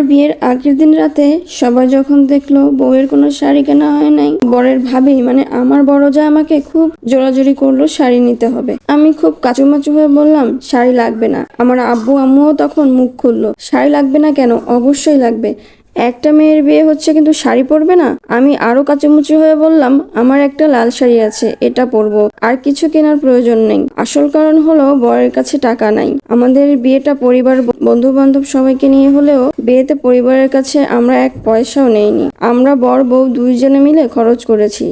আমার বিয়ের আগের দিন রাতে সবাই যখন দেখল বউয়ের কোনো শাড়ি কেনা হয় নাই, বরের ভাবি মানে আমার বড় যা আমাকে খুব জোরাজোরি করল শাড়ি নিতে হবে। আমি খুব কাচুমাচু হয়ে বললাম, শাড়ি লাগবে না। আমার আব্বু, আম্মুও তখন মুখ খুললো, শাড়ি লাগবে না কেন? অবশ্যই লাগবে। একটা মেয়ের বিয়ে হচ্ছে কিন্তু শাড়ি পরবে না? আমি আরও কাচুমুচু হয়ে বললাম, আমার একটা লাল শাড়ি আছে, এটা পরবো। আর কিছু কেনার প্রয়োজন নেই। আসল কারণ হলো, বরের কাছে টাকা নাই। আমাদের বিয়েটা পরিবার বন্ধু বান্ধব সবাইকে নিয়ে হলেও, বিয়েতে পরিবারের কাছে আমরা এক পয়সাও নেইনি। আমরা বর, বউ দুইজনে মিলে খরচ করেছি।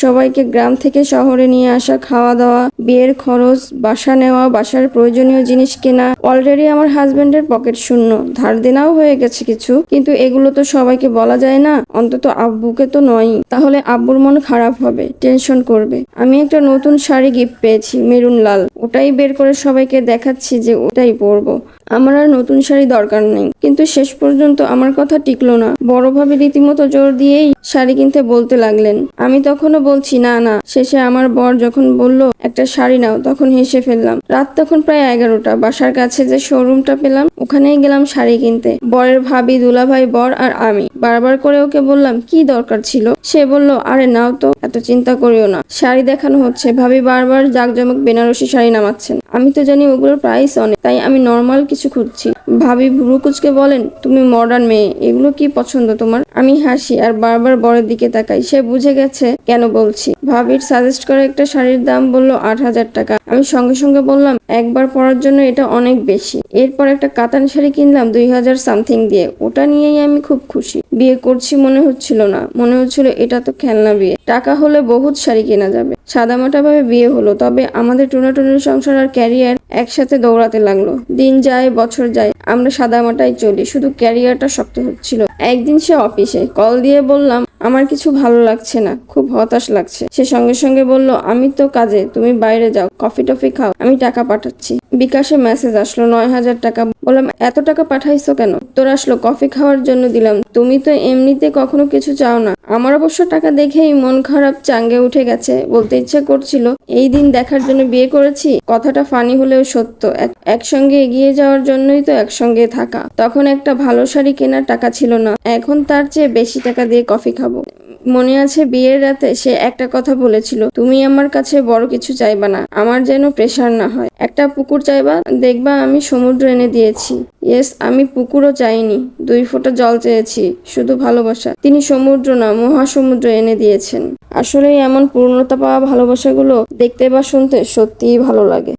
সবাইকে গ্রাম থেকে শহরে নিয়ে আসা খাওয়া দাওয়া বিয়ের খরচ, বাসা নেওয়া, বাসার প্রয়োজনীয় জিনিস কেনা অলরেডি আমার হাজবেন্ডের পকেট শূন্য। ধার দেনাও হয়ে গেছে কিছু, কিন্তু এগুলো তো সবাইকে বলা যায় না, অন্তত আব্বুকে তো নয়ই। তাহলে আব্বুর মন খারাপ হবে টেনশন করবে। আমি একটা নতুন শাড়ি গিফট পেয়েছি, মেরুন লাল। ওটাই বের করে সবাইকে দেখাচ্ছি যে ওটাই পরবো। আমার আর নতুন শাড়ি দরকার নেই, কিন্তু শেষ পর্যন্ত আমার কথা টিকলো না। বড়ভাবে রীতিমতো জোর দিয়েই শাড়ি কিনতে বলতে লাগলেন। আমি তখনও বলছি, না না। শেষে আমার বর যখন বলল, একটা শাড়ি নাও, তখন হেসে ফেললাম। রাত তখন প্রায় এগারোটা। বাসার কাছে যে শোরুমটা পেলাম, ওখানেই গেলাম শাড়ি কিনতে। বরের ভাবি, দুলাভাই, বর আর আমি। বারবার করে ওকে বললাম, কি দরকার ছিল? সে বলল, আরে নাও তো, এত চিন্তা করিও না। শাড়ি দেখানো হচ্ছে। ভাবি বারবার জাকজমক বেনারসি শাড়ি নামাচ্ছেন। আমি তো জানি ওগুলোর প্রাইস অনেক, তাই আমি নর্মাল কিছু খুঁজছি। ভাবি ভুরুকুচকে বলেন, তুমি মডার্ন মেয়ে, এগুলো কি পছন্দ তোমার? আমি হাসি আর বারবার বরের দিকে তাকাই। সে বুঝে গেছে কেন বলছি। ভাবির সাজেস্ট করা একটা শাড়ির দাম বলল আট হাজার টাকা। আমি সঙ্গে সঙ্গে বললাম, একবার পরার জন্য এটা অনেক বেশি। এরপর একটা কাতান শাড়ি কিনলাম দুই হাজার সামথিং দিয়ে। ওটা নিয়েই আমি খুব খুশি। বিয়ে করছি মনে হচ্ছিল না। মনে হচ্ছিল এটা তো খেলনা বিয়ে। টাকা হলে বহুত শাড়ি কেনা যাবে। সাদামাটা ভাবে বিয়ে হলো। তবে আমাদের টুনাটুনির সংসার আর ক্যারিয়ার একসাথে দৌড়াতে লাগল। দিন যায়, বছর যায়, আমরা সাদা সাদামাটাই চলি। শুধু ক্যারিয়ারটা শক্ত হচ্ছিল। একদিন সে অফিসে কল দিয়ে বললাম, আমার কিছু ভালো লাগছে না, খুব হতাশ লাগছে। সে সঙ্গে সঙ্গে বলল, আমি তো কাজে, তুমি বাইরে যাও, কফি টফি খাও, আমি টাকা পাঠাচ্ছি। বিকাশে মেসেজ আসলো, নয় হাজার টাকা। বললাম, এত টাকা পাঠাইছো কেন? তোর আসলো, কফি খাওয়ার জন্য দিলাম। তুমি তো এমনিতে কখনো কিছু চাও না। আমার অবশ্য টাকা দেখেই মন খারাপ চাঙ্গে উঠে গেছে। বলতে ইচ্ছে করছিল, এই দিন দেখার জন্য বিয়ে করেছি, কথাটা ফানি হলেও সত্য। এক- একসঙ্গে এগিয়ে যাওয়ার জন্যই তো একসঙ্গে থাকা। তখন একটা ভালো শাড়ি কেনার টাকা ছিল না। এখন তার চেয়ে বেশি টাকা দিয়ে কফি খাব। মনে আছে বিয়ের রাতে সে একটা কথা বলেছিল, তুমি আমার কাছে বড় কিছু চাইবা না, আমার যেন প্রেশার না হয়। একটা পুকুর চাইবা, দেখবা আমি সমুদ্র এনে দিয়েছি। ইয়েস, আমি পুকুরও চাইনি, দুই ফোঁটা জল চেয়েছি, শুধু ভালোবাসা। তিনি সমুদ্র না, মহাসমুদ্র এনে দিয়েছেন। আসলে এমন পূর্ণতা পাওয়া ভালোবাসাগুলো দেখতে বা শুনতে সত্যিই ভালো লাগে।